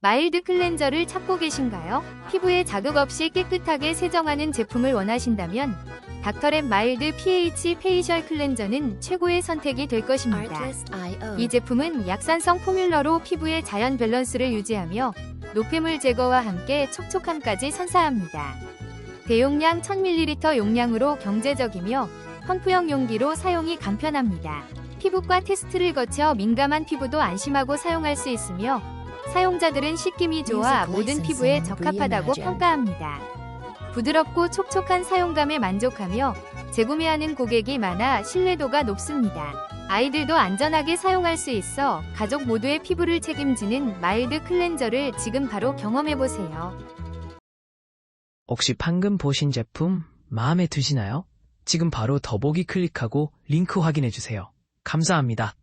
마일드 클렌저를 찾고 계신가요? 피부에 자극 없이 깨끗하게 세정하는 제품을 원하신다면 닥터랩 마일드 pH 페이셜 클렌저는 최고의 선택이 될 것입니다. 이 제품은 약산성 포뮬러로 피부의 자연 밸런스를 유지하며 노폐물 제거와 함께 촉촉함까지 선사합니다. 대용량 1000ml 용량으로 경제적이며 펌프형 용기로 사용이 간편합니다. 피부과 테스트를 거쳐 민감한 피부도 안심하고 사용할 수 있으며 사용자들은 씻김이 좋아 모든 피부에 licensing 적합하다고. 평가합니다. 부드럽고 촉촉한 사용감에 만족하며 재구매하는 고객이 많아 신뢰도가 높습니다. 아이들도 안전하게 사용할 수 있어 가족 모두의 피부를 책임지는 마일드 클렌저를 지금 바로 경험해보세요. 혹시 방금 보신 제품 마음에 드시나요? 지금 바로 더보기 클릭하고 링크 확인해 주세요. 감사합니다.